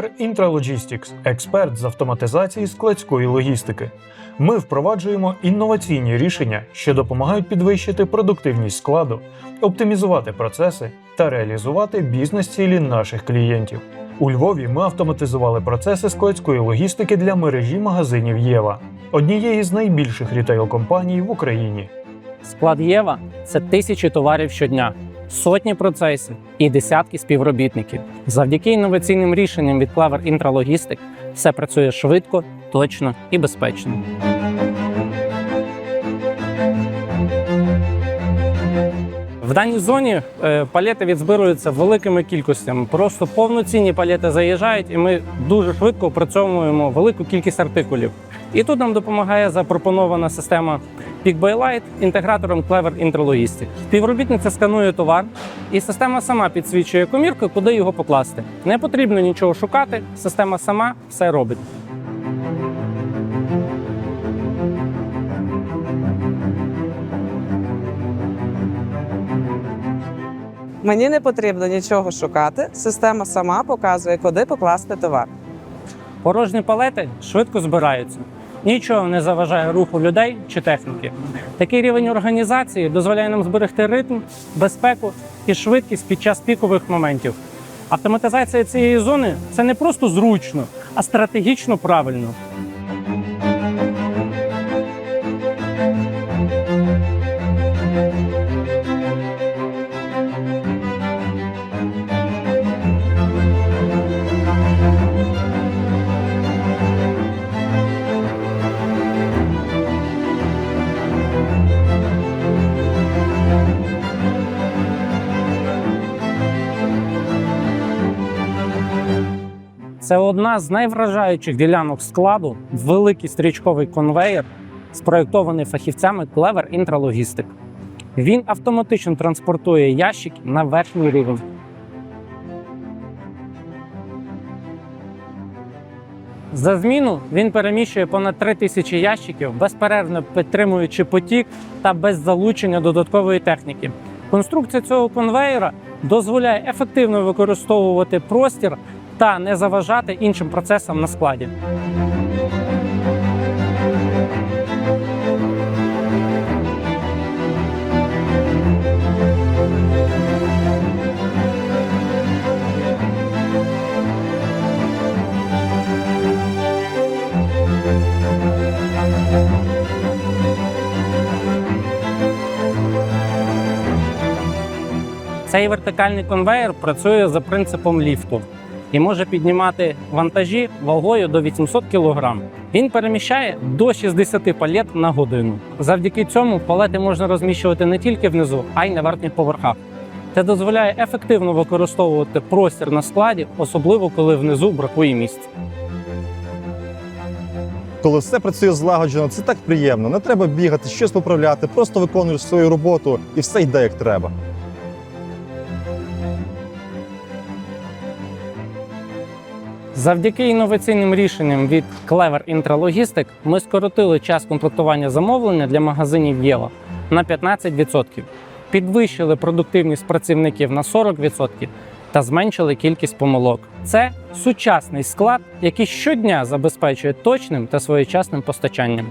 Clever Intralogistics – експерт з автоматизації складської логістики. Ми впроваджуємо інноваційні рішення, що допомагають підвищити продуктивність складу, оптимізувати процеси та реалізувати бізнес-цілі наших клієнтів. У Львові ми автоматизували процеси складської логістики для мережі магазинів Єва, однієї з найбільших рітейл-компаній в Україні. Склад Єва це тисячі товарів щодня, сотні процесів і десятки співробітників. Завдяки інноваційним рішенням від Clever Intralogistic все працює швидко, точно і безпечно. В даній зоні е, палети відзбируються великими кількостями. Просто повноцінні палети заїжджають, і ми дуже швидко опрацьовуємо велику кількість артикулів. І тут нам допомагає запропонована система Pick by Light інтегратором Clever Intralogistic. Співробітниця сканує товар, і система сама підсвічує комірку, куди його покласти. Не потрібно нічого шукати, система сама все робить. Мені не потрібно нічого шукати. Система сама показує, куди покласти товар. Порожні палети швидко збираються. Нічого не заважає руху людей чи техніки. Такий рівень організації дозволяє нам зберегти ритм, безпеку і швидкість під час пікових моментів. Автоматизація цієї зони це не просто зручно, а стратегічно правильно. Це одна з найвражаючих ділянок складу, великий стрічковий конвейер, спроєктований фахівцями Clever Intralogistic. Він автоматично транспортує ящики на верхній рівень. За зміну він переміщує понад 3 тисячі ящиків, безперервно підтримуючи потік та без залучення додаткової техніки. Конструкція цього конвейера дозволяє ефективно використовувати простір та не заважати іншим процесам на складі. Цей вертикальний конвейер працює за принципом ліфту і може піднімати вантажі вагою до 800 кг. Він переміщає до 60 палет на годину. Завдяки цьому палети можна розміщувати не тільки внизу, а й на верхніх поверхах. Це дозволяє ефективно використовувати простір на складі, особливо коли внизу бракує місця. Коли все працює злагоджено, це так приємно. Не треба бігати, щось поправляти, просто виконуєш свою роботу і все йде як треба. Завдяки інноваційним рішенням від Clever Intralogistic ми скоротили час комплектування замовлення для магазинів Єва на 15%, підвищили продуктивність працівників на 40% та зменшили кількість помилок. Це сучасний склад, який щодня забезпечує точним та своєчасним постачанням.